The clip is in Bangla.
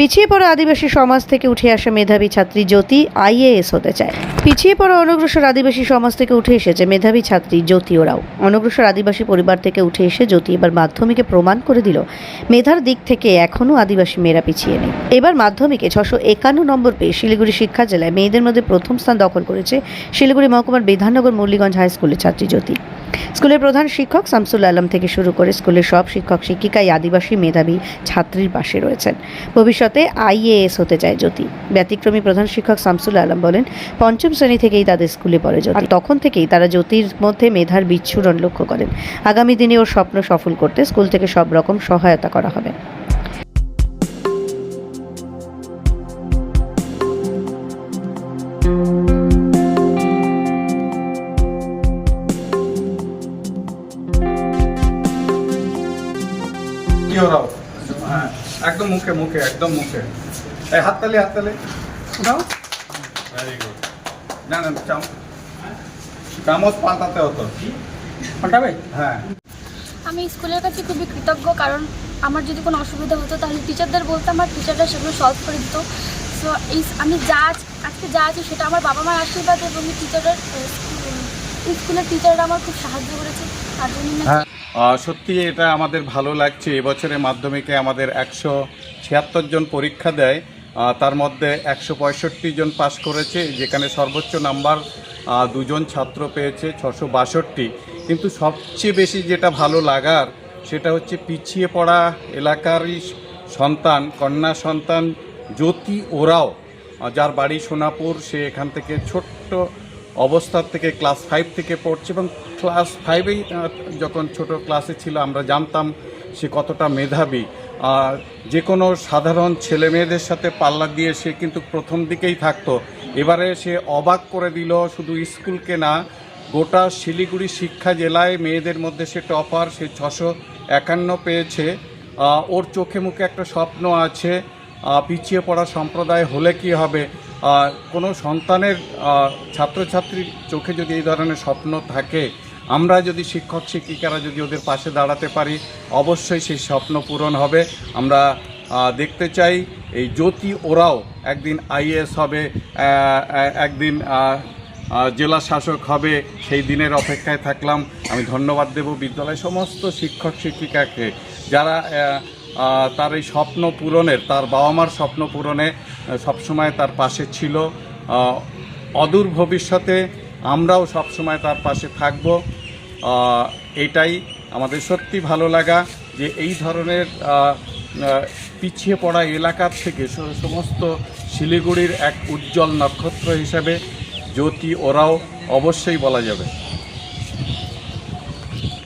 পিছিয়ে পড়া আদিবাসী সমাজ থেকে উঠে আসা মেধাবী ছাত্রী জ্যোতি আইএএস হতে চায়। পিছিয়ে পড়া অনগ্রসর আদিবাসী সমাজ থেকে উঠে এসেছে মেধাবী ছাত্রী জ্যোতি ওরাও। অনগ্রসর আদিবাসী পরিবার থেকে উঠে এসে জ্যোতি এবার মাধ্যমিকে প্রমাণ করে দিল, মেধার দিক থেকে এখনও আদিবাসী মেয়েরা পিছিয়ে নেই। এবার মাধ্যমিকে ছশো একান্ন নম্বর পেয়ে শিলিগুড়ি শিক্ষা জেলায় মেয়েদের মধ্যে প্রথম স্থান দখল করেছে শিলিগুড়ি মহকুমার বিধাননগর মুরলীগঞ্জ হাই স্কুলের ছাত্রী জ্যোতি। স্কুলের প্রধান শিক্ষক শামসুল আলম থেকে শুরু করে স্কুলের সব শিক্ষক, শিক্ষিকাই আদিবাসী মেধাবী ছাত্রীর পাশে রয়েছেন। ভবিষ্যতে আইএএস হতে চায় জ্যোতি। ব্যতিক্রমী প্রধান শিক্ষক শামসুল আলম বলেন, পঞ্চম শ্রেণি থেকেই তাদের স্কুলে পড়ে যায় তখন থেকেই তারা জ্যোতির মধ্যে মেধার বিচ্ছুরণ লক্ষ্য করেন। আগামী দিনে ওর স্বপ্ন সফল করতে স্কুল থেকে সব রকম সহায়তা করা হবে। ওরাও হ্যাঁ একদম মুখে মুখে একদম মুখে। এই হাততালি হাততালি। উঠাও। ভেরি গুড না না চাম চামচ পাল্টাতে হতো। পাল্টাবে? হ্যাঁ। আমি স্কুলের কাছে খুবই কৃতজ্ঞ কারণ আমার যদি কোনো অসুবিধা হতো তাহলে টিচারদের বলতে আমার টিচাররা সেগুলো সলভ করে দিত। সো এই আমি যা আজ- আজকে যা আছি সেটা আমার বাবা মার আশীর্বাদ এবং টিচারের স্কুলের টিচাররা আমার খুব সাহায্য করেছে তার জন্য হ্যাঁ। সত্যি এটা আমাদের ভালো লাগছে। এবছরে মাধ্যমিকে আমাদের একশো ছিয়াত্তর জন পরীক্ষা দেয় তার মধ্যে একশো পঁয়ষট্টি জন পাশ করেছে যেখানে সর্বোচ্চ নাম্বার দুজন ছাত্র পেয়েছে ছশো বাষট্টি। কিন্তু সবচেয়ে বেশি যেটা ভালো লাগার সেটা হচ্ছে পিছিয়ে পড়া এলাকারই সন্তান কন্যা সন্তান জ্যোতি ওরাও যার বাড়ি সোনাপুর সে এখান থেকে ছোট্ট অবস্থার থেকে ক্লাস ফাইভ থেকে পড়ছে এবং ক্লাস ফাইভেই যখন ছোট ক্লাসে ছিল, আমরা জানতাম সে কতটা মেধাবী। আর যে কোনো সাধারণ ছেলে মেয়েদের সাথে পাল্লা দিয়ে সে কিন্তু প্রথম দিকেই থাকতো। এবারে সে অবাক করে দিল, শুধু স্কুলকে না, গোটা শিলিগুড়ি শিক্ষা জেলায় মেয়েদের মধ্যে সে টপার, সে ছশো একান্ন পেয়েছে। ওর চোখে মুখে একটা স্বপ্ন আছে পিছিয়ে পড়া সম্প্রদায় হলে কি হবে? কোনো সন্তানের ছাত্রছাত্রীর চোখে যদি এই ধরনের স্বপ্ন থাকে, আমরা যদি শিক্ষক, শিক্ষিকারা যদি ওদের পাশে দাঁড়াতে পারি, অবশ্যই সেই স্বপ্ন পূরণ হবে। আমরা দেখতে চাই এই জ্যোতি ওরাও একদিন আইএস হবে একদিন জেলা শাসক হবে, সেই দিনের অপেক্ষায় থাকলাম। আমি ধন্যবাদ দেব বিদ্যালয় সমস্ত শিক্ষক, শিক্ষিকাকে যারা তার এই স্বপ্ন পূরণের, তার বাবা মার স্বপ্ন পূরণে সবসময় তার পাশে ছিল। অদূর ভবিষ্যতে আমরাও সবসময় তার পাশে থাকব। এটাই আমাদের সত্যি ভালো লাগা যে এই ধরনের পিছিয়ে পড়া এলাকার থেকে সমস্ত শিলিগুড়ির এক উজ্জ্বল নক্ষত্র হিসেবে জ্যোতি ওরাও অবশ্যই বলা যাবে।